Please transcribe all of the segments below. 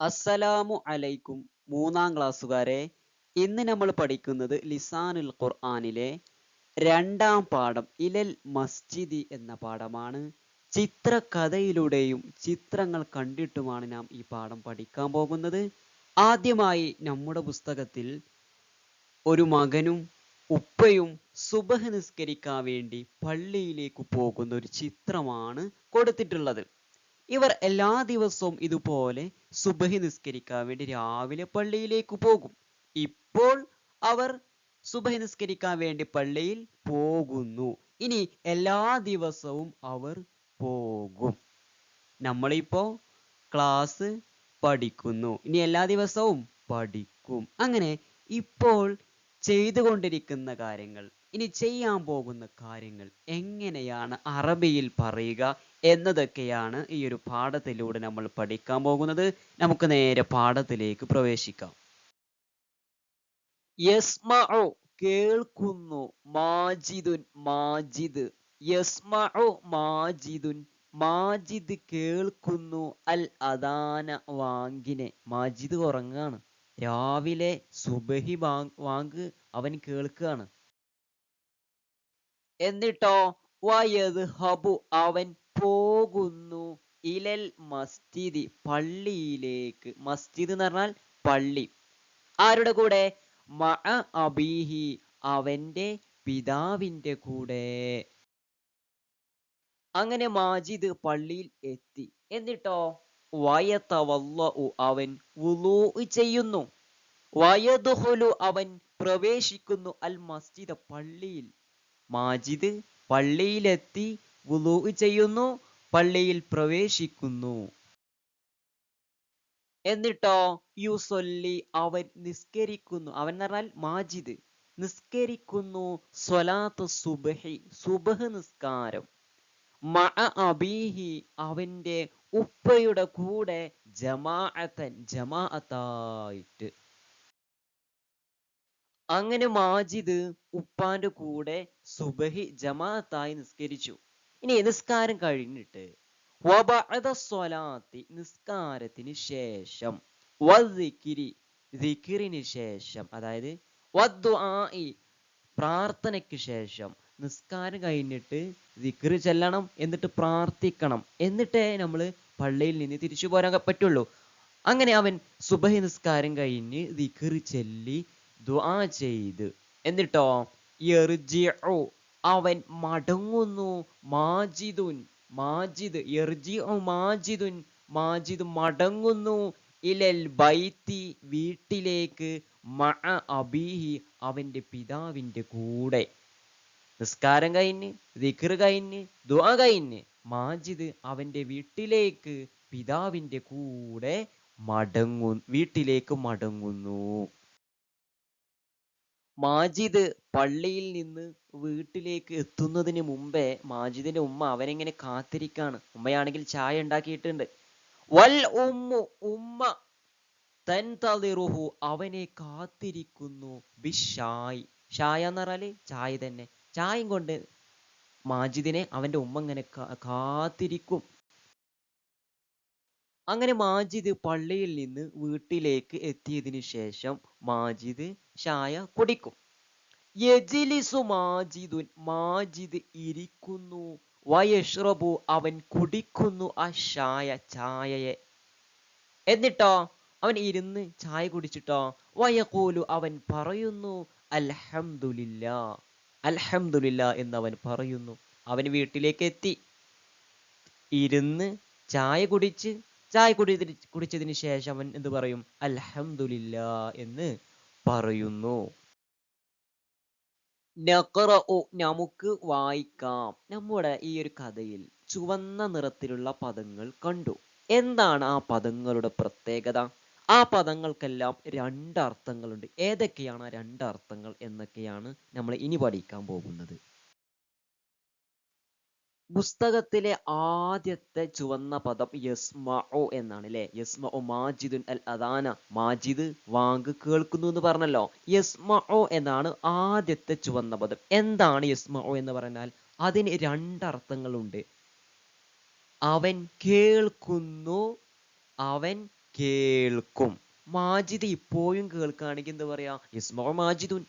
അസ്സലാമു അലൈക്കും മൂന്നാം ക്ലാസ്സുകാരെ ഇന്ന് നമ്മൾ പഠിക്കുന്നത് ലിസാനുൽ ഖുർആനിലെ രണ്ടാം പാഠം ഇലൽ മസ്ജിദി എന്ന പാഠമാണ്. ചിത്രകഥയിലൂടെയും ചിത്രങ്ങൾ കണ്ടിട്ടുമാണ് നാം ഈ പാഠം പഠിക്കാൻ പോകുന്നത്. ആദ്യമായി നമ്മുടെ പുസ്തകത്തിൽ ഒരു മകനും ഉപ്പയും സുബഹ് നിസ്കരിക്കാൻ വേണ്ടി പള്ളിയിലേക്ക് പോകുന്ന ഒരു ചിത്രമാണ് കൊടുത്തിട്ടുള്ളത്. ഇവർ എല്ലാ ദിവസവും ഇതുപോലെ സുബഹി നിസ്കരിക്കാൻ വേണ്ടി രാവിലെ പള്ളിയിലേക്ക് പോകും. ഇപ്പോൾ അവർ സുബഹി നിസ്കരിക്കാൻ വേണ്ടി പള്ളിയിൽ പോകുന്നു. ഇനി എല്ലാ ദിവസവും അവർ പോകും. നമ്മളിപ്പോ ക്ലാസ് പഠിക്കുന്നു. ഇനി എല്ലാ ദിവസവും പഠിക്കും. അങ്ങനെ ഇപ്പോൾ ചെയ്തുകൊണ്ടിരിക്കുന്ന കാര്യങ്ങൾ ഇനി ചെയ്യാൻ പോകുന്ന കാര്യങ്ങൾ എങ്ങനെയാണ് അറബിയിൽ പറയുക എന്നതൊക്കെയാണ് ഈ ഒരു പാഠത്തിലൂടെ നമ്മൾ പഠിക്കാൻ പോകുന്നത്. നമുക്ക് നേരെ പാഠത്തിലേക്ക് പ്രവേശിക്കാം. യസ്മഉ കേൾക്കുന്നു മാജിദുൻ മാജിദ്. യസ്മഉ മാജിദുൻ മാജിദ് കേൾക്കുന്നു അൽ അദാന വാങ്കിനെ. മാജിദ് ഉറങ്ങാണ് രാവിലെ സുബഹി വാങ്ക് അവൻ കേൾക്കുകയാണ്. എന്നിട്ടോ വയത് ഹബു അവൻ പോകുന്നു ഇലൽ മസ്ജിദി പള്ളിയിലേക്ക്. മസ്ജിദ് എന്ന് പറഞ്ഞാൽ പള്ളി. ആരുടെ കൂടെ? മഅ അബീഹി അവന്റെ പിതാവിന്റെ കൂടെ. അങ്ങനെ മാജിദ് പള്ളിയിൽ എത്തി. എന്നിട്ടോ വയതവല്ലഉ അവൻ വുളൂ ചെയ്യുന്നു. വയദുഹുലു അവൻ പ്രവേശിക്കുന്നു അൽ മസ്ജിദ് പള്ളിയിൽ. മാജിദ് പള്ളിയിലെത്തി വുളൂ ചെയ്യുന്നു പള്ളിയിൽ പ്രവേശിക്കുന്നു. എന്നിട്ടോ യുസൊല്ലി അവൻ നിസ്കരിക്കുന്നു. അവൻ പറഞ്ഞാൽ മാജിദ് നിസ്കരിക്കുന്നു സ്വലാത്ത് സുബഹി സുബഹ് നിസ്കാരം. മഅ അബീഹി അവന്റെ ഉപ്പയുടെ കൂടെ ജമാഅത്തൻ ജമാഅത്തായിട്ട്. അങ്ങനെ മാജിദ് ഉപ്പാന്റെ കൂടെ സുബഹി ജമാഅത്തായി നിസ്കരിച്ചു. ഇനി നിസ്കാരം കഴിഞ്ഞിട്ട് നിസ്കാരത്തിന് ശേഷം വദ്ദിക്രി ദിക്റിന് ശേഷം അതായത് പ്രാർത്ഥനയ്ക്ക് ശേഷം നിസ്കാരം കഴിഞ്ഞിട്ട് ദിക്റ് ചെല്ലണം എന്നിട്ട് പ്രാർത്ഥിക്കണം. എന്നിട്ടേ നമ്മൾ പള്ളിയിൽ നിന്ന് തിരിച്ചു പോരാൻ പറ്റുള്ളൂ. അങ്ങനെ അവൻ സുബഹി നിസ്കാരം കഴിഞ്ഞ് ദിക്റ് ചെല്ലി ദുആ ചെയ്ത്. എന്നിട്ടോ? യർജിഉ. അവൻ മടങ്ങുന്നു. മാജിദുൻ. മാജിദ്. യർജിഉ മാജിദുൻ. മാജിദ് മടങ്ങുന്നു. ഇലൽ ബൈത്തി വീട്ടിലേക്ക്. മഅ അബീഹി. അവന്റെ പിതാവിന്റെ കൂടെ. നിസ്കാരം കഴിഞ്ഞ് ദിക്ർ കഴിഞ്ഞ് ദുആ കഴിഞ്ഞ് മാജിദ് അവന്റെ വീട്ടിലേക്ക് പിതാവിന്റെ കൂടെ മടങ്ങു വീട്ടിലേക്ക് മടങ്ങുന്നു. മാജിദ് പള്ളിയിൽ നിന്ന് വീട്ടിലേക്ക് എത്തുന്നതിന് മുമ്പേ മാജിദിന്റെ ഉമ്മ അവനെങ്ങനെ കാത്തിരിക്കാണ്? ഉമ്മയാണെങ്കിൽ ചായ ഉണ്ടാക്കിയിട്ടുണ്ട്. വൽ ഉമ്മു ഉമ്മ തൻതളിറുഹു അവനെ കാത്തിരിക്കുന്നു. ബിഷായ്. ഷായ എന്ന് പറഞ്ഞാൽ ചായ തന്നെ. ചായയും കൊണ്ട് മാജിദിനെ അവന്റെ ഉമ്മ ഇങ്ങനെ കാത്തിരിക്കും. അങ്ങനെ മാജിദ് പള്ളിയിൽ നിന്ന് വീട്ടിലേക്ക് എത്തിയതിന് ശേഷം മാജിദ് ചായ കുടിക്കും. യജിലിസു മാജിദുൻ മാജിദ് ഇരിക്കുന്നു. വയഷ്റബു അവൻ കുടിക്കുന്നു ആ ചായ ചായയെ. എന്നിട്ടോ? അവൻ ഇരുന്ന് ചായ കുടിച്ചിട്ടോ? വയക്കൂലു അവൻ പറയുന്നു അൽഹംദുലില്ല. അൽഹംദുലില്ല അവൻ പറയുന്നു. അവൻ വീട്ടിലേക്ക് എത്തി. ഇരുന്ന് ചായ കുടിച്ച് ചായ കുടി കുടിച്ചതിന് ശേഷം അവൻ എന്ത് പറയും? അൽഹംദുലില്ല എന്ന് പറയുന്നു. നഖറഉ നമുക്ക് വായിക്കാം. നമ്മുടെ ഈ ഒരു കഥയിൽ ചുവന്ന നിറത്തിലുള്ള പദങ്ങൾ കണ്ടു. എന്താണ് ആ പദങ്ങളുടെ പ്രത്യേകത? ആ പദങ്ങൾക്കെല്ലാം രണ്ടർത്ഥങ്ങളുണ്ട്. ഏതൊക്കെയാണ് ആ രണ്ടർത്ഥങ്ങൾ എന്നൊക്കെയാണ് നമ്മൾ ഇനി പഠിക്കാൻ പോകുന്നത്. പുസ്തകത്തിലെ ആദ്യത്തെ ചുവന്ന പദം യസ്മഉ എന്നാണ് അല്ലെ യസ്മഉ മാജിദുൻ അൽ അദാന. മാജിദ് വാങ്ക് കേൾക്കുന്നു എന്ന് പറഞ്ഞല്ലോ. യസ്മഉ എന്നാണ് ആദ്യത്തെ ചുവന്ന പദം. എന്താണ് യസ്മഉ എന്ന് പറഞ്ഞാൽ അതിന് രണ്ടർത്ഥങ്ങളുണ്ട്. അവൻ കേൾക്കുന്നു അവൻ കേൾക്കും. മാജിദ് ഇപ്പോഴും കേൾക്കുകയാണെങ്കിൽ എന്താ പറയാ? യസ്മൗ മാജിദുൻ.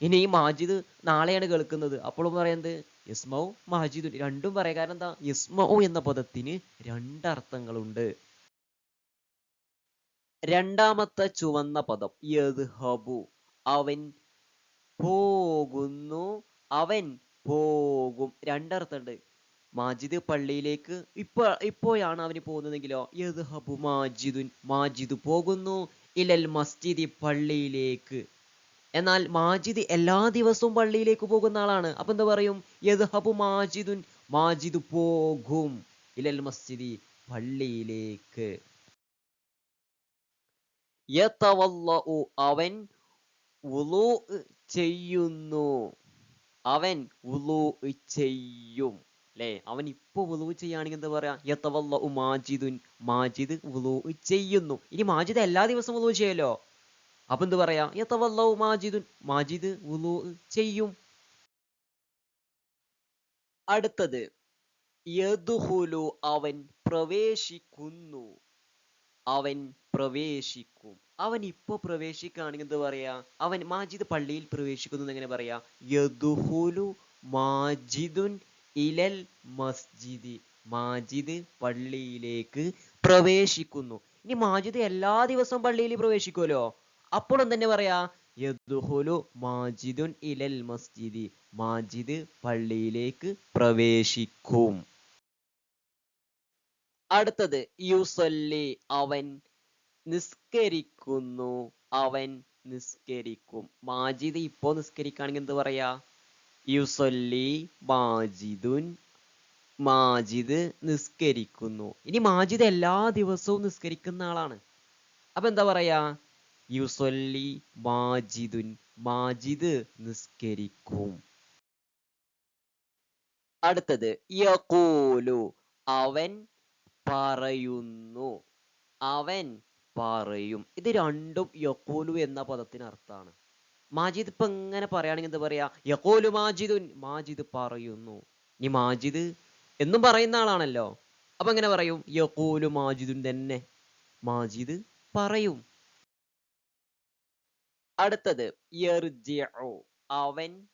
ഇനി ഈ മാജിദ് നാളെയാണ് കേൾക്കുന്നത്. അപ്പോഴും പറയുന്നത് യസ്മൗ മാജിദുൽ രണ്ടും പറയാം. കാരണം എന്താ? യസ്മൗ എന്ന പദത്തിന് രണ്ടർത്ഥങ്ങളുണ്ട്. രണ്ടാമത്തെ ചുവന്ന പദം യദ്ഹബു. അവൻ പോകുന്നു അവൻ പോകും. രണ്ടർത്ഥമുണ്ട് മാജിദ് പള്ളിയിലേക്ക് ഇപ്പൊ ഇപ്പോഴാണ് അവന് പോകുന്നതെങ്കിലോ? യദ്ഹബു മാജിദുൻ മാജിദ് പോകുന്നു. ഇലൽ മസ്ജിദി പള്ളിയിലേക്ക്. എന്നാൽ മാജിദ് എല്ലാ ദിവസവും പള്ളിയിലേക്ക് പോകുന്ന ആളാണ്. അപ്പൊ എന്താ പറയും? യദ്ഹബു മാജിദുൻ മാജിദ് പോകും. ഇലൽ മസ്ജിദി പള്ളിയിലേക്ക്. അവൻ വുളൂ ചെയ്യുന്നു. അവൻ വുളൂ ചെയ്യും. ല്ലേ അവൻ ഇപ്പൊ വുളൂ ചെയ്യുകയാണെങ്കിൽ എന്താ പറയാ? യതവല്ലഉ മാജിദുൻ മാജിദ് വുളൂ ചെയ്യുന്നു. ഇനി മാജിദ് എല്ലാ ദിവസവും വുളൂ ചെയ്യല്ലോ അപ്പൊ എന്ത് പറയാം? മാജിദുൻ. മാജിദ് ചെയ്യും. അടുത്തത് യദുഹുലു അവൻ പ്രവേശിക്കുന്നു. അവൻ പ്രവേശിക്കും. അവൻ ഇപ്പൊ പ്രവേശിക്കുകയാണെങ്കിൽ എന്താ പറയാ? അവൻ മാജിദ് പള്ളിയിൽ പ്രവേശിക്കുന്നു എന്ന് എങ്ങനെ പറയാ? യദുഹുലു മാജിദുൻ ഇലൽ മസ്ജിദി. മാജിദ് പള്ളിയിലേക്ക് പ്രവേശിക്കുന്നു. ഇനി മാജിദ് എല്ലാ ദിവസവും പള്ളിയിൽ പ്രവേശിക്കുമല്ലോ അപ്പോഴും തന്നെ പറയാ മാജിദുൻ ഇലൽ മസ്ജിദി. മാജിദ് പള്ളിയിലേക്ക് പ്രവേശിക്കും. അടുത്തത് യുസല്ലി. അവൻ നിസ്കരിക്കുന്നു. അവൻ നിസ്കരിക്കും. മാജിദ് ഇപ്പോ നിസ്കരിക്കുകയാണെങ്കിൽ എന്ത് പറയാ? യുസല്ലി മാജിദുൻ മാജിദ് നിസ്കരിക്കുന്നു. ഇനി മാജിദ് എല്ലാ ദിവസവും നിസ്കരിക്കുന്ന ആളാണ്. അപ്പൊ എന്താ പറയാ? യുസല്ലി മാജിദുൻ. മാജിദ് നിസ്കരിക്കും. അടുത്തത് യഖൂലു. അവൻ പറയുന്നു. അവൻ പറയും. ഇത് രണ്ടും യഖൂലു എന്ന പദത്തിന് അർത്ഥമാണ്. മാജിദ് ഇപ്പൊ എങ്ങനെ പറയുകയാണെങ്കിൽ എന്താ പറയാ? യഖൂലു മാജിദുൻ. മാജിദ് പറയുന്നു. ഇനി മാജിദ് എന്നും പറയുന്ന ആളാണല്ലോ. അപ്പൊ എങ്ങനെ പറയും? യഖൂലു മാജിദുൻ തന്നെ. മാജിദ് പറയും. അടുത്തത് അവൻ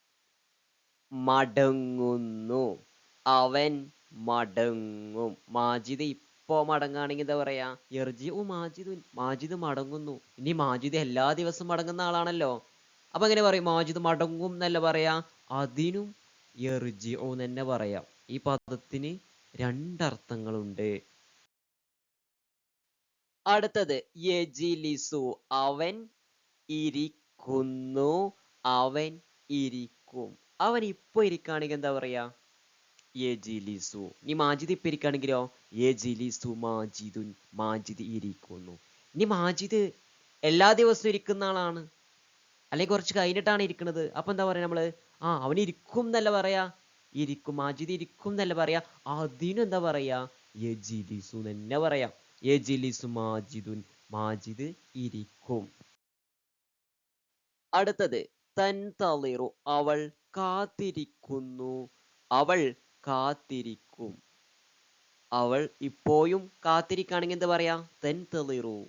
മടങ്ങുന്നു. അവൻ മടങ്ങും. മാജിദ് ഇപ്പോ മടങ്ങുകയാണെങ്കിൽ എന്താ പറയാ? യർജിഉ മാജിദ് മാജിദ് മടങ്ങുന്നു. ഇനി മാജിദ് എല്ലാ ദിവസവും മടങ്ങുന്ന ആളാണല്ലോ. അപ്പൊ എങ്ങനെ പറയും? മാജിദ് മടങ്ങും എന്നല്ല പറയാ? അതിനും യർജിഉ തന്നെ പറയാം. ഈ പദത്തിന് രണ്ടർത്ഥങ്ങളുണ്ട്. അടുത്തത് അവൻ ഇരിക്കുന്നു. അവൻ ഇരിക്കും. അവൻ ഇപ്പൊ ഇരിക്കുകയാണെങ്കിൽ എന്താ പറയാ? യജിലിസു ഇനി മാജിദ് ഇപ്പൊ ഇരിക്കുകയാണെങ്കിലോ മാജിദുൻ മാജിദ് ഇരിക്കുന്നു. ഇനി മാജിദ് എല്ലാ ദിവസവും ഇരിക്കുന്ന ആളാണ്. അല്ലെങ്കിൽ കുറച്ച് കഴിഞ്ഞിട്ടാണ് ഇരിക്കുന്നത്. അപ്പൊ എന്താ പറയാ നമ്മൾ? ആ അവൻ ഇരിക്കും എന്നല്ല പറയാ. ഇരിക്കും മാജിദ് ഇരിക്കും എന്നല്ല പറയാ. അതിനെന്താ പറയാ? യജിലിസു തന്നെ പറയാം. യജിലിസു മാജിദുൻ മാജിദ് ഇരിക്കും. അടുത്തത് തൻ തൻതളിറു അവൾ കാത്തിരിക്കുന്നു അവൾ കാത്തിരിക്കും. അവൾ ഇപ്പോഴും കാത്തിരിക്കുകയാണെങ്കിൽ എന്താ പറയാ? തൻതളിറു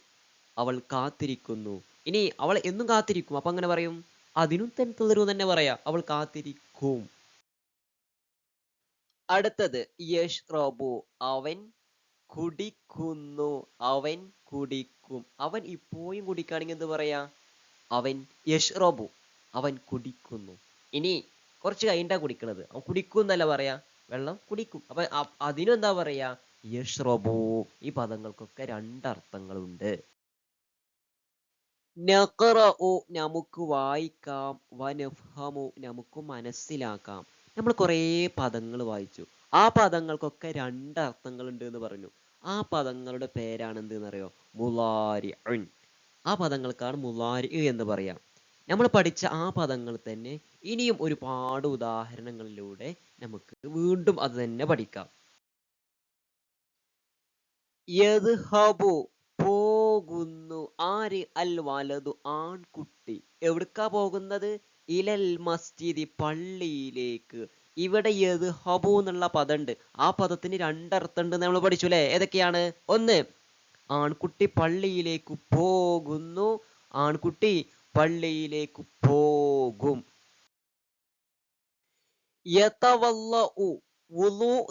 അവൾ കാത്തിരിക്കുന്നു. ഇനി അവൾ എന്നും കാത്തിരിക്കും. അപ്പൊ അങ്ങനെ പറയും. അതിനും തൻ തൻതളിറു തന്നെ പറയാ. അവൾ കാത്തിരിക്കും. അടുത്തത് യഷ് റോബു അവൻ കുടിക്കുന്നു അവൻ കുടിക്കും. അവൻ ഇപ്പോഴും കുടിക്കുകയാണെങ്കിൽ എന്ത് പറയാ? അവൻ യഷ്റബു. അവൻ കുടിക്കുന്നു. ഇനി കുറച്ച് കഴിഞ്ഞാ കുടിക്കുന്നത് അവൻ കുടിക്കും എന്നല്ല പറയാ. വെള്ളം കുടിക്കും. അപ്പൊ അതിനെന്താ പറയാ? യഷ്റബു. ഈ പദങ്ങൾക്കൊക്കെ രണ്ടർത്ഥങ്ങളുണ്ട്. നമുക്ക് വായിക്കാം. വനഫ്ഹമു നമുക്ക് മനസ്സിലാക്കാം. നമ്മൾ കുറേ പദങ്ങൾ വായിച്ചു. ആ പദങ്ങൾക്കൊക്കെ രണ്ടർത്ഥങ്ങളുണ്ട് എന്ന് പറഞ്ഞു. ആ പദങ്ങളുടെ പേരാണ് എന്ത് എന്നറിയോ മുലാരി ആ പദങ്ങൾക്കാണ് മുലാരി എന്ന് പറയാം. നമ്മൾ പഠിച്ച ആ പദങ്ങൾ തന്നെ ഇനിയും ഒരുപാട് ഉദാഹരണങ്ങളിലൂടെ നമുക്ക് വീണ്ടും അത് തന്നെ പഠിക്കാം. പോകുന്നു. ആര്? അൽ വലതു ആൺകുട്ടി. എവിടുക്കാ പോകുന്നത്? ഇലൽ മസ്ജിദി പള്ളിയിലേക്ക്. ഇവിടെ യദ്ഹബു എന്നുള്ള പദമുണ്ട് ആ പദത്തിന് രണ്ടർത്ഥം ഉണ്ട് നമ്മൾ പഠിച്ചു അല്ലേ? ഏതൊക്കെയാണ്? ഒന്ന് ആൺകുട്ടി പള്ളിയിലേക്ക് പോകുന്നു. ആൺകുട്ടി പള്ളിയിലേക്ക് പോകും.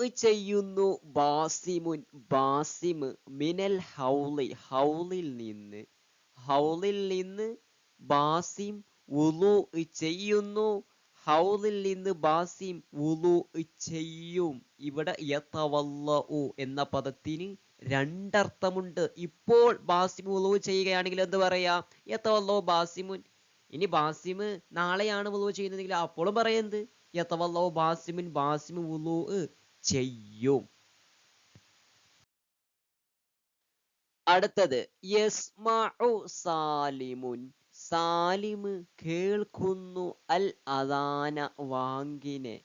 ചെയ്യുന്നു ബാസിമുൻ. ബാസിമ് മിനൽ ഹൗലി ഹൗലിൽ നിന്ന്. ഹൗലിൽ നിന്ന് ബാസിം ഉലു ചെയ്യുന്നു. ഹൗലിൽ നിന്ന് ബാസിം ഉലു ചെയ്യും. ഇവിടെ യതവല്ലഉ എന്ന പദത്തിന് രണ്ടർത്ഥമുണ്ട്. ഇപ്പോൾ ബാസിമു വുളൂ ചെയ്യുകയാണെങ്കിൽ എന്ത് പറയാ? യതവല്ലഉ ബാസിമുൻ. ഇനി ബാസിമ് നാളെയാണ് വുളൂ ചെയ്യുന്നതെങ്കിൽ അപ്പോഴും പറയുന്നത് യതവല്ലഉ ബാസിമുൻ ബാസിമു വുളൂ ചെയ്യും. അടുത്തത് യസ്മഉ സാലിമുൻ. സാലിമ് കേൾക്കുന്നു അൽ അദാന വാങ്കിനെ.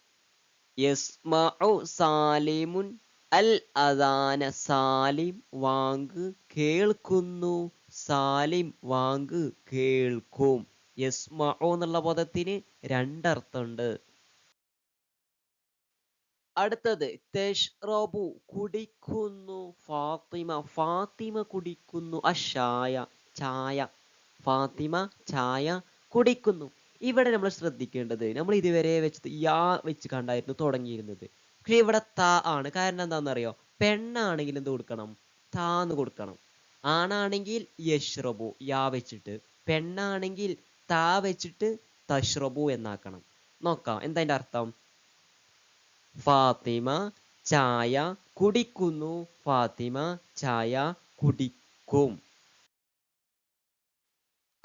യസ്മഉ സാലിമുൻ അൽ അദാന സാലിം വാങ്ക് കേൾക്കുന്നു. സാലിം വാങ്ക് കേൾക്കും. യസ്മഉ എന്നുള്ള പദത്തിന് രണ്ടർത്ഥമുണ്ട്. അടുത്തത് തെഷ്റബു കുടിക്കുന്നു. ഫാത്തിമ ഫാത്തിമ കുടിക്കുന്നു. അഷായ ചായ. ഫാത്തിമ ചായ കുടിക്കുന്നു. ഇവിടെ നമ്മൾ ശ്രദ്ധിക്കേണ്ടത് നമ്മൾ ഇതുവരെ വെച്ച് യാ വെച്ച് കണ്ടായിരുന്നു തുടങ്ങിയിരുന്നത്. പക്ഷെ ഇവിടെ ത ആണ്. കാരണം എന്താണെന്നറിയോ? പെണ്ണാണെങ്കിൽ എന്ത് കൊടുക്കണം? താന്ന് കൊടുക്കണം. ആണാണെങ്കിൽ യഷ്റബു യാ വെച്ചിട്ട്. പെണ്ണാണെങ്കിൽ താ വെച്ചിട്ട് തഷ്റബു എന്നാക്കണം. നോക്കാം എന്താ അതിന്റെ അർത്ഥം? ഫാത്തിമ ചായ കുടിക്കുന്നു. ഫാത്തിമ ചായ കുടിക്കും.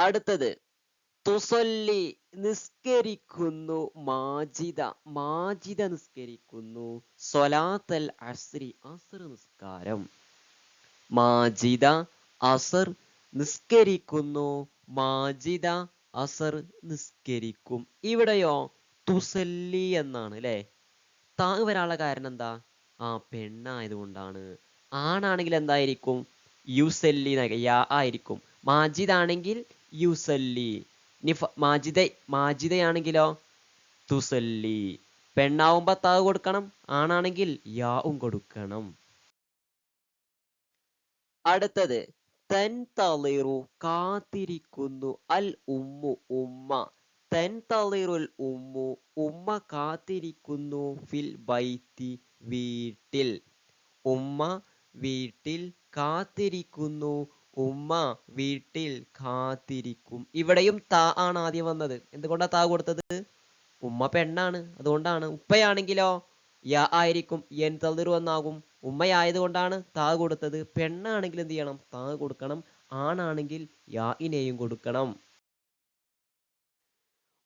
അടുത്തത് തുസല്ലി നിസ്കരിക്കുന്നു മാജിദ മാജിദ നിസ്കരിക്കുന്നു. സ്വലാത്തൽ അസ്രി അസർ നിസ്കാരം. മാജിദ അസർ നിസ്കരിക്കുന്നു മാജിദ അസർ നിസ്കരിക്കും. ഇവിടെയോ തുസല്ലി എന്നാണ് അല്ലേ താങ് വരാനുള്ള കാരണം എന്താ? ആ പെണ്ണായതുകൊണ്ടാണ്. ആണാണെങ്കിൽ എന്തായിരിക്കും? യുസല്ലി യാ ആയിരിക്കും. മാജിദ് ആണെങ്കിൽ യുസല്ലി. ഇനി മാജിദ മാജിദയാണെങ്കിലോ? തുസല്ലി. പെണ്ണാവുമ്പോ താവ് കൊടുക്കണം ആണാണെങ്കിൽ യാവും കൊടുക്കണം. അടുത്തത് തൻ തളിറു കാത്തിരിക്കുന്നു അൽ ഉമ്മു ഉമ്മ. തൻ തളിറുൽ ഉമ്മു ഉമ്മ കാത്തിരിക്കുന്നു ഫിൽ ബൈത്തി വീട്ടിൽ. ഉമ്മ വീട്ടിൽ കാത്തിരിക്കുന്നു ഉമ്മ വീട്ടിൽ കാത്തിരിക്കും. ഇവിടെയും താ ആണ് ആദ്യം വന്നത്. എന്തുകൊണ്ടാണ് താ കൊടുത്തത്? ഉമ്മ പെണ്ണാണ്. അതുകൊണ്ടാണ്. ഉപ്പയാണെങ്കിലോ? യ ആയിരിക്കും. എൻ തളിറു വന്നാകും ഉമ്മയായതുകൊണ്ടാണ് താ കൊടുത്തത്. പെണ്ണാണെങ്കിൽ എന്ത് ചെയ്യണം? താ കൊടുക്കണം. ആണാണെങ്കിൽ യാ ഇനെയും കൊടുക്കണം.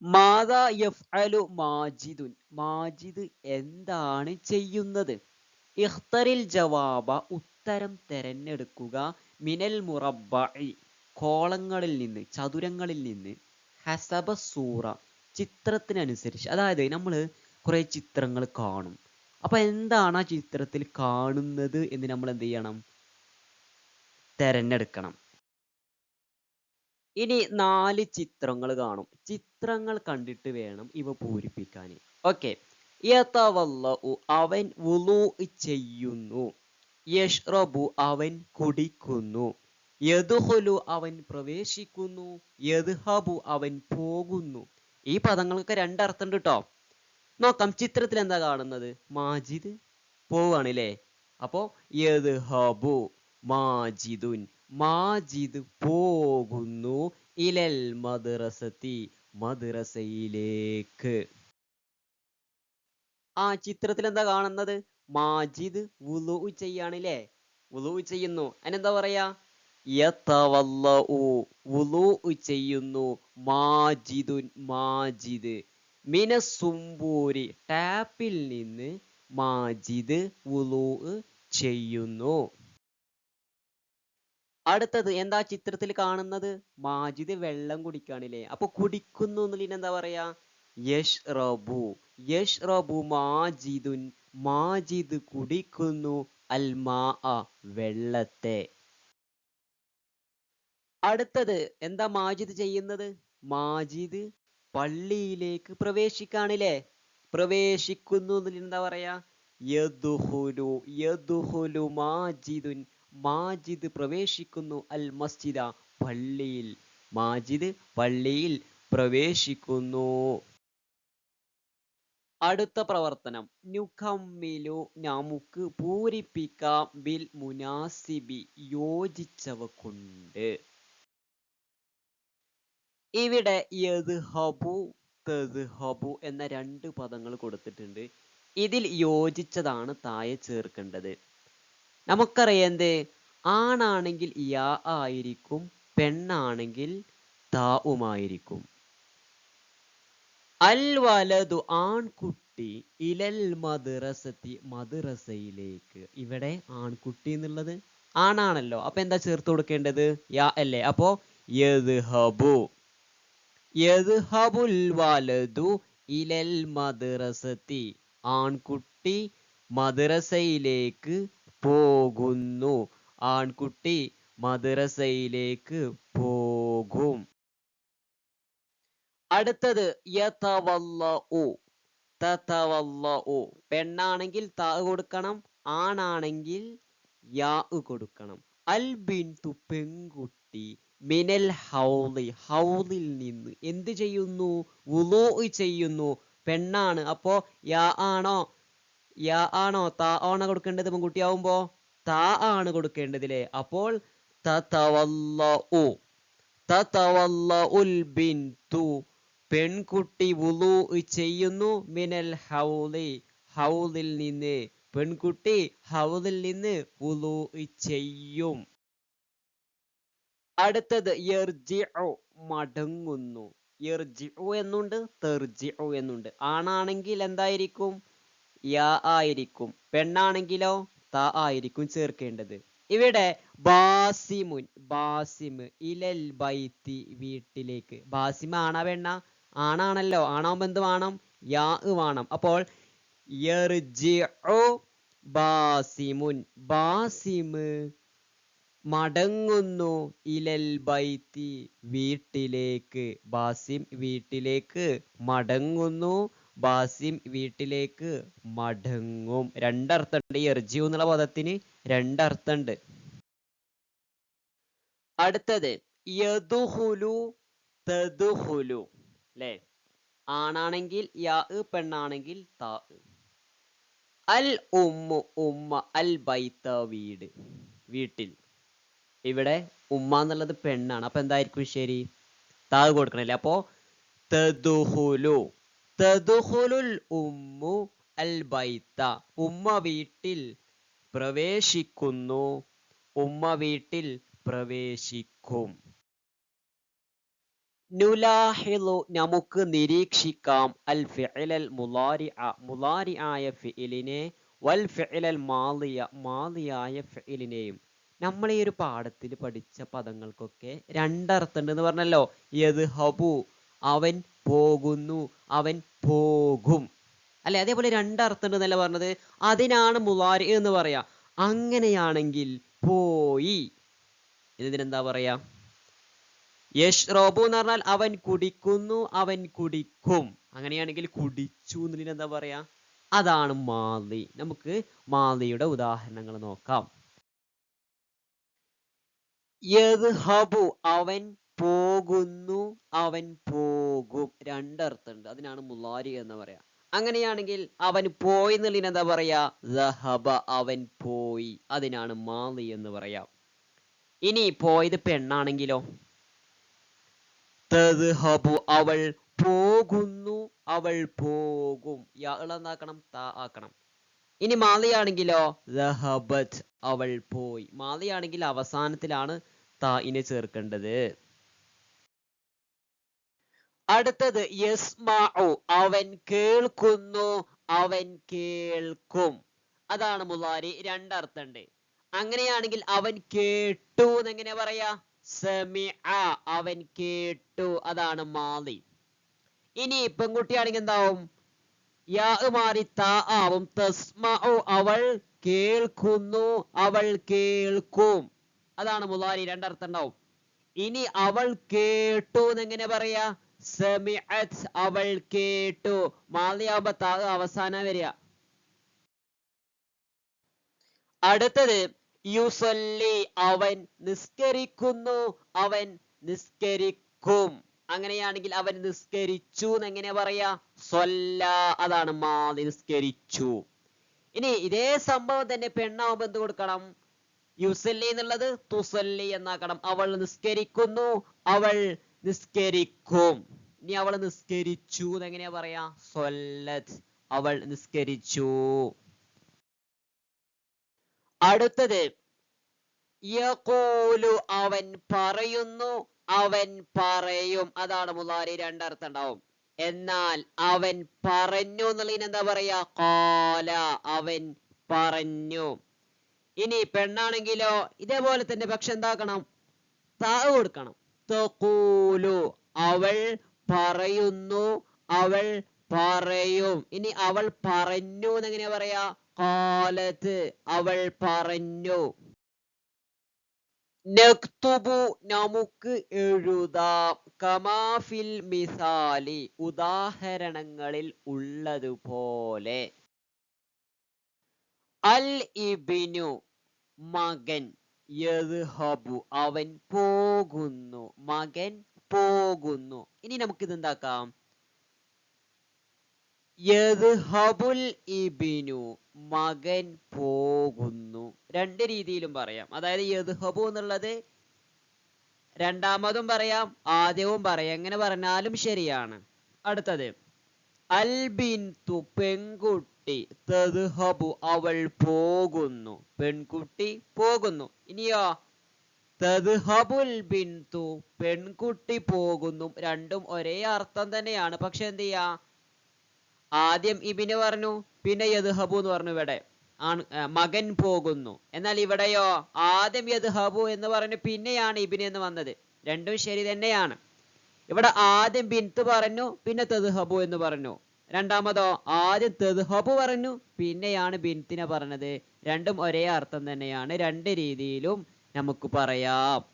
മാതാ യഫ്അലു മാജിദുൻ. മാജിദ് എന്താണ് ചെയ്യുന്നത്? ഇഖ്തറിൽ ജവാബ ഉത്തരം തെരഞ്ഞെടുക്കുക. മിനൽ മുറബി കോളങ്ങളിൽ നിന്ന് ചതുരങ്ങളിൽ നിന്ന്. ഹസബ സൂറ ചിത്രത്തിനനുസരിച്ച്. അതായത് നമ്മൾ കുറേ ചിത്രങ്ങൾ കാണും. അപ്പൊ എന്താണ് ആ ചിത്രത്തിൽ കാണുന്നത് എന്ന് നമ്മൾ എന്ത് ചെയ്യണം? തെരഞ്ഞെടുക്കണം. ഇനി നാല് ചിത്രങ്ങൾ കാണും. ചിത്രങ്ങൾ കണ്ടിട്ട് വേണം ഇവ പൂരിപ്പിക്കാൻ. ഓക്കെ. അവൻ ചെയ്യുന്നു. യഷ്റബു അവൻ കുടിക്കുന്നു. യദുഹുലു അവൻ പ്രവേശിക്കുന്നു. യദ്ഹബു അവൻ പോകുന്നു. ഈ പദങ്ങൾക്ക് രണ്ടർത്ഥമുണ്ട് കേട്ടോ നോക്കാം ചിത്രത്തിൽ എന്താ കാണുന്നത്? മാജിദ് പോവാണ് അപ്പോ യദ്ഹബു മാജിദുൻ. മാജിദ് പോകുന്നു ഇലൽ മദ്രസത്തി മദ്രസയിലേക്ക്. ആ ചിത്രത്തിൽ എന്താ കാണുന്നത്? മാജിദ് വുളു ചെയ്യാണില്ലേ വുളു ചെയ്യുന്നു. അതിനെന്താ പറയാ? വുളു ചെയ്യുന്നു. മാജിദുൻ മാജിദ്. മിനസുംബൂരി ടാപ്പിൽ നിന്ന് മാജിദ് വുളു ചെയ്യുന്നു. അടുത്തത് എന്താ ചിത്രത്തിൽ കാണുന്നത്? മാജിദ് വെള്ളം കുടിക്കാണില്ലേ അപ്പൊ കുടിക്കുന്നു എന്നുള്ളതിന് എന്താ പറയാ? യഷ്റബു യഷ്റബു മാജിദുൻ മാജിദ് കുടിക്കുന്നു അൽ മാ വെള്ളത്തെ. അടുത്തത് എന്താ മാജിദ് ചെയ്യുന്നത്? മാജിദ് പള്ളിയിലേക്ക് പ്രവേശിക്കാണില്ലേ? പ്രവേശിക്കുന്നു എന്താ പറയാ? യദുഹുലു യദുഹുലു മാജിദുൻ മാജിദ് പ്രവേശിക്കുന്നു അൽ മസ്ജിദ പള്ളിയിൽ. മാജിദ് പള്ളിയിൽ പ്രവേശിക്കുന്നു. അടുത്ത പ്രവർത്തനം. നുഖമ്മിലു നമുക്ക് പൂരിപ്പിക്കാം ബിൽ മുനാസിബി യോജിച്ചവ കൊണ്ട്. ഇവിടെ യദ്ഹബു തദ്ഹബു എന്ന രണ്ട് പദങ്ങൾ കൊടുത്തിട്ടുണ്ട്. ഇതിൽ യോജിച്ചതാണ് താഴെ ചേർക്കേണ്ടത്. നമുക്കറിയാം ആണാണെങ്കിൽ യാ ആയിരിക്കും പെണ്ണാണെങ്കിൽ താവുമായിരിക്കും അൽ വലതു ആൺകുട്ടി ഇലൽ മദ്രസത്തി മദ്രസയിലേക്ക്. ഇവിടെ ആൺകുട്ടി എന്നുള്ളത് ആണാണല്ലോ. അപ്പൊ എന്താ ചേർത്ത് കൊടുക്കേണ്ടത്? യാ അല്ലേ? അപ്പോ യദ്ഹബു. യദ്ഹബുൽ വലതു ഇലൽ മദ്രസത്തി ആൺകുട്ടി മദ്രസയിലേക്ക് പോകുന്നു. ആൺകുട്ടി മദ്രസയിലേക്ക് പോകും അടുത്തത് പെണ്ണാണെങ്കിൽ താ കൊടുക്കണം ആണാണെങ്കിൽ യാ കൊടുക്കണം. അൽ ബിന്തു പെൺകുട്ടി മിനൽ ഹൗലി ഹൗലിൽ നിന്ന് എന്ത് ചെയ്യുന്നു? ഉലോ ചെയ്യുന്നു. പെണ്ണാണ്. അപ്പോ യാ ആണോ? യാ ആണോ? താ ആണോ കൊടുക്കേണ്ടത് പെൺകുട്ടിയാവുമ്പോ? താ ആണ് കൊടുക്കേണ്ടതില്ലേ? അപ്പോൾ തതവല്ലഉ. തതവല്ലഉൽ ബിന്തു പെൺകുട്ടി വുളു ചെയ്യുന്നു. മിനൽ ഹൗലി ഹൗലിൽ നിന്ന്. പെൺകുട്ടി ഹൗലിൽ നിന്ന് വുളു ചെയ്യും. അടുത്തത് മടങ്ങുന്നു. എന്നുണ്ട് തെർജിഉ എന്നുണ്ട്. ആണാണെങ്കിൽ എന്തായിരിക്കും? യാ ആയിരിക്കും. പെണ്ണാണെങ്കിലോ? ത ആയിരിക്കും ചേർക്കേണ്ടത്. ഇവിടെ ബാസിമുൻ ബാസിമ് ഇലൽ ബൈത്തി വീട്ടിലേക്ക്. ബാസിമ ആണാ പെണ്ണ? ആണാണല്ലോ. ആണാവുമ്പോൾ എന്ത് വേണം? യാ വേണം. അപ്പോൾ ബാസിമുൻ. ബാസിമ് മടങ്ങുന്നു ഇലൽ ബൈത്തി വീട്ടിലേക്ക്. ബാസിം വീട്ടിലേക്ക് മടങ്ങുന്നു. ബാസിം വീട്ടിലേക്ക് മടങ്ങും. രണ്ടർത്ഥമുണ്ട് ഈ എർജിയു എന്നുള്ള പദത്തിന് രണ്ടർത്ഥമുണ്ട് അടുത്തത് യദുഹുലു തദുഹുലു. അല്ലേ ആണാണെങ്കിൽ യാ പെണ്ണാണെങ്കിൽ താ. അൽ ഉമ്മു ഉമ്മ അൽ ബൈത്ത വീട്. വീട്ടിൽ. ഇവിടെ ഉമ്മ എന്നുള്ളത് പെണ്ണാണ്. അപ്പൊ എന്തായിരിക്കും ശരി? താ കൊടുക്കണല്ലേ? അപ്പോ തദുഹുലു. തദുഹുലുൽ ഉമ്മു അൽ ബൈത്ത. ഉമ്മ വീട്ടിൽ പ്രവേശിക്കുന്നു. ഉമ്മ വീട്ടിൽ പ്രവേശിക്കും. നുലാഹിലു നമുക്ക് നിരീക്ഷിക്കാം. അൽ ഫിഅലൽ മുലാരിഅ മുലാരിആയ ഫിഇലിനെ വൽ ഫിഇലൽ മാളിയ മാളിയായ ഫിഇലിനെയും. നമ്മൾ ഈ ഒരു പാഠത്തിൽ പഠിച്ച പദങ്ങൾക്കൊക്കെ രണ്ടർത്ഥമുണ്ട് എന്ന് പറഞ്ഞല്ലോ യദ്ഹബു അവൻ പോകുന്നു അവൻ പോകും. അല്ലെ? അതേപോലെ രണ്ടർത്ഥമുണ്ട് എന്നല്ല പറഞ്ഞത്? അതിനാണ് മുലാരി എന്ന് പറയാ. അങ്ങനെയാണെങ്കിൽ പോയി. ഇതിനെന്താ പറയാ? യഷ്റബു എന്ന് പറഞ്ഞാൽ അവൻ കുടിക്കുന്നു അവൻ കുടിക്കും. അങ്ങനെയാണെങ്കിൽ കുടിച്ചു എന്നതിന് എന്താ പറയാ? അതാണ് മാലി നമുക്ക് മാലിയുടെ ഉദാഹരണങ്ങൾ നോക്കാം. യദ്ഹബു അവൻ പോകുന്നു അവൻ പോകും. രണ്ടർത്ഥമുണ്ട്. അതിനാണ് മുലാരി എന്ന് പറയാ. അങ്ങനെയാണെങ്കിൽ അവൻ പോയി എന്നുള്ളതിന് എന്താ പറയാ? ദഹബ അവൻ പോയി. അതിനാണ് മാലി എന്ന് പറയാം. ഇനി പോയത് പെണ്ണാണെങ്കിലോ? തദ്ഹബു അവൾ പോകുന്നു അവൾ പോകും. എന്താക്കണം താ ആക്കണം. ഇനി മാലയാണെങ്കിലോ ദഹബത് അവൾ പോയി. മാലയാണെങ്കിൽ അവസാനത്തിലാണ് തായിനെ ചേർക്കേണ്ടത്. അടുത്തത് യസ്മാഉ അവൻ കേൾക്കുന്നു അവൻ കേൾക്കും. അതാണ് മുലാരി രണ്ടർത്ഥമുണ്ട് അങ്ങനെയാണെങ്കിൽ അവൻ കേട്ടു എന്നെങ്ങനെ പറയാ? സമിഅ. അവൻ കേട്ടു. അതാണ് മാലി ഇനി പെൺകുട്ടിയാണെങ്കിൽ എന്താവും? യാ മാറി താ ആവും. തസ്മഉ. അവൾ കേൾക്കുന്നു. അവൾ കേൾക്കും. അതാണ് മുലാരി രണ്ടർത്ഥം ഉണ്ടാവും ഇനി അവൾ കേട്ടു എന്ന് എങ്ങനെ പറയാ? സമിഅത്. അവൾ കേട്ടു. മാലിയാവുമ്പോ താ അവസാനം വരിക. അടുത്തത് യുസല്ലി അവൻ നിസ്കരിക്കുന്നു അവൻ നിസ്കരിക്കും. അങ്ങനെയാണെങ്കിൽ അവൻ നിസ്കരിച്ചു എന്ന് എങ്ങനെ പറയാ? സ്വല്ല അതാണ് മാതി നിസ്കരിച്ചു. ഇനി ഇതേ സംഭവം തന്നെ പെണ്ണാവുമ്പോ എന്ത് കൊടുക്കണം? യുസല്ലി എന്നുള്ളത് തുസല്ലി എന്നാക്കണം. അവൾ നിസ്കരിക്കുന്നു അവൾ നിസ്കരിക്കും. ഇനി അവൾ നിസ്കരിച്ചു എന്ന് എങ്ങനെയാ പറയാ? സ്വല്ലത് അവൾ നിസ്കരിച്ചു. അടുത്തത് യഖൂലു അവൻ പറയുന്നു അവൻ പറയും. അതാണ് മുലാരി രണ്ടർത്ഥം ഉണ്ടാവും. എന്നാൽ അവൻ പറഞ്ഞു എന്നുള്ളതിന് എന്താ പറയാ? കാല അവൻ പറഞ്ഞു. ഇനി പെണ്ണാണെങ്കിലോ ഇതേപോലെ തന്നെ പക്ഷെ എന്താക്കണം? താ കൊടുക്കണം. തഖൂലു അവൾ പറയുന്നു അവൾ പറയും. ഇനി അവൾ പറഞ്ഞു എന്നെങ്ങനെയാ പറയാ? കാലത്ത് അവൾ പറഞ്ഞു നക്തുബു നമുക്ക് എഴുതാം. കമാഫിൽ മിസാലി ഉദാഹരണങ്ങളിൽ ഉള്ളതുപോലെ. അൽ ഇബിനു മകൻ യദ്ഹബു അവൻ പോകുന്നു മകൻ പോകുന്നു. ഇനി നമുക്കിത് എന്താക്കാം യദ്ഹബുൽ ഇബിനു മകൻ പോകുന്നു. രണ്ട് രീതിയിലും പറയാം. അതായത് യദ്ഹബു എന്നുള്ളത് രണ്ടാമതും പറയാം ആദ്യവും പറയാം. എങ്ങനെ പറഞ്ഞാലും ശരിയാണ്. അടുത്തത് അൽ തു പെൺകുട്ടി. തദ്ഹബു അവൾ പോകുന്നു. പെൺകുട്ടി പോകുന്നു. ഇനിയോ തദ്ഹബുൽ ബിൻതു പെൺകുട്ടി പോകുന്നു. രണ്ടും ഒരേ അർത്ഥം തന്നെയാണ്. പക്ഷെ എന്ത് ചെയ്യാ? ആദ്യം ഇബിന് പറഞ്ഞു പിന്നെ യദ്ഹബു എന്ന് പറഞ്ഞു ഇവിടെ ആണ് മകൻ പോകുന്നു. എന്നാൽ ഇവിടെയോ ആദ്യം യദ്ഹബു എന്ന് പറഞ്ഞു പിന്നെയാണ് ഇബിന് എന്ന് വന്നത്. രണ്ടും ശരി തന്നെയാണ്. ഇവിടെ ആദ്യം ബിൻത്ത് പറഞ്ഞു പിന്നെ തെദ്ഹബു എന്ന് പറഞ്ഞു. രണ്ടാമതോ ആദ്യം തെദ്ഹബു പറഞ്ഞു പിന്നെയാണ് ബിൻത്തിനെ പറഞ്ഞത്. രണ്ടും ഒരേ അർത്ഥം തന്നെയാണ് രണ്ട് രീതിയിലും നമുക്ക് പറയാം.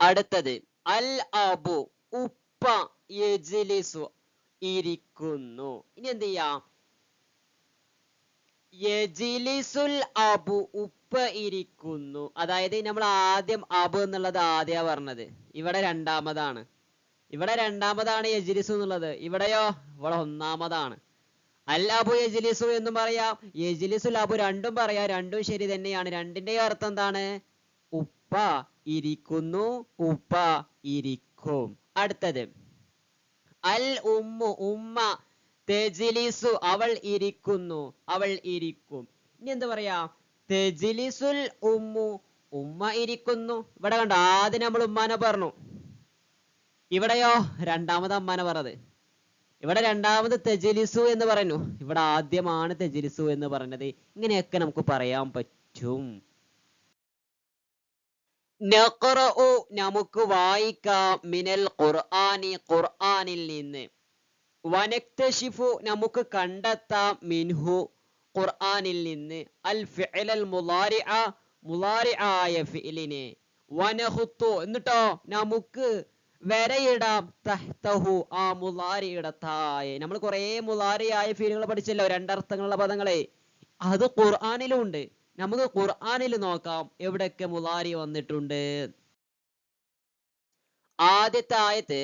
അടുത്തത് അൽ അബു ഉപ്പ യജ്ലിസു ഇരിക്കുന്നു. ഇനി എന്ത് ചെയ്യാം? യജിലിസുൽ അബു ഉപ്പ ഇരിക്കുന്നു. അതായത് നമ്മൾ ആദ്യം അബ് എന്നുള്ളത് ആദ്യ പറഞ്ഞത്. ഇവിടെ രണ്ടാമതാണ്. ഇവിടെ രണ്ടാമതാണ് യജിലിസു എന്നുള്ളത്. ഇവിടെയോ? ഇവിടെ ഒന്നാമതാണ്. അൽ അബു യജിലിസു എന്നും പറയാം. യജിലിസുൽ അബു രണ്ടും പറയാം. രണ്ടും ശരി തന്നെയാണ്. രണ്ടിന്റെ അർത്ഥം എന്താണ്? ഉപ്പ ഇരിക്കുന്നു ഉപ്പ ഇരിക്കും. അടുത്തത്. അൽ ഉമ്മു ഉമ്മ തെജിലിസു അവൾ ഇരിക്കുന്നു അവൾ ഇരിക്കും. ഇനി എന്താ പറയാ? തെജിലിസുൽ ഉമ്മു ഉമ്മ ഇരിക്കുന്നു. ഇവിടെ കണ്ടോ? ആദ്യം നമ്മൾ ഉമ്മാനെ പറഞ്ഞു. ഇവിടെയോ? രണ്ടാമത് അമ്മാനെ പറഞ്ഞത്. ഇവിടെ രണ്ടാമത് തെജിലിസു എന്ന് പറഞ്ഞു ഇവിടെ ആദ്യമാണ് തെജിലിസു എന്ന് പറഞ്ഞത്. ഇങ്ങനെയൊക്കെ നമുക്ക് പറയാൻ പറ്റും. നമുക്ക് വായിക്കാം മിനൽ ഖുർആനി ഖുർആനിൽ നിന്ന്. വനക്തഷിഫു നമുക്ക് കണ്ടെത്താം മിൻഹു ഖുർആാനിൽ നിന്ന്. അൽ ഫിഅലൽ മുലാരി ആയ ഫിഅലിനെ വനഹുത്തു എന്നിട്ടോ നമുക്ക് വരയിടാം. തഹ്തഹു ആ മുലാരിയുടെ തായ. നമ്മൾ കുറേ മുലാരിയായ ഫീലുകൾ പഠിച്ചല്ലോ രണ്ടർത്ഥങ്ങളുള്ള പദങ്ങളെ. അത് ഖുർആാനിലും ഉണ്ട് നമുക്ക് ഖുർആനിൽ നോക്കാം. എവിടെയൊക്കെ മുലാരി വന്നിട്ടുണ്ട്? ആദ്യത്തെ ആയത്ത്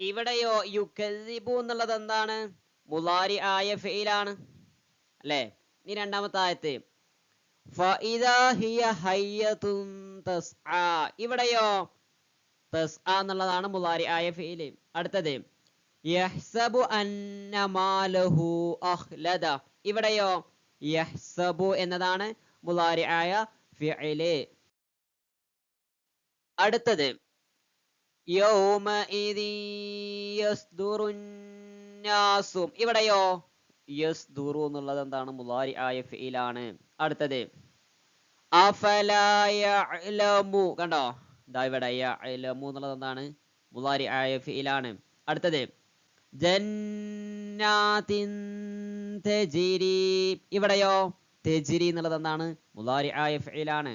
ഇവിടെയോ യുകദ്ദിബു എന്നുള്ളത് എന്താണ്? മുലാരി ആയ ഫെയിലാണ് അല്ലേ? ഇനി രണ്ടാമത്തെ ആയത്ത് ഇവിടെയോ എന്നുള്ളതാണ് മുലാരി ആയ ഫെയിൽ അടുത്തത് യഹ്സബു അന്ന മാലഹു അഹ്ലദ ഇവിടെയോ യഹ്സബു എന്നതാണ് മുലാരി ആയ ഫിഇൽ. അടുത്തത് യസ്ദുറുന്നാസും ഇവിടെയോ യസ്ദുറു എന്നുള്ളത് എന്താണ്? മുലാരി ആയ ഫിയിലാണ് അടുത്തത് അഫലമു കണ്ടോ? ഇതാ ഇവിടെ യഅലമു എന്നുള്ളത് എന്താണ്? മുലാരി ആയ ഫിയിലാണ് അടുത്തത് ജന്നാത്തിൻ തെജിരി. ഇവിടെയോ തെജിരി എന്നുള്ളത് എന്താണ് മുലാരി ആയ ഫിയിലാണ്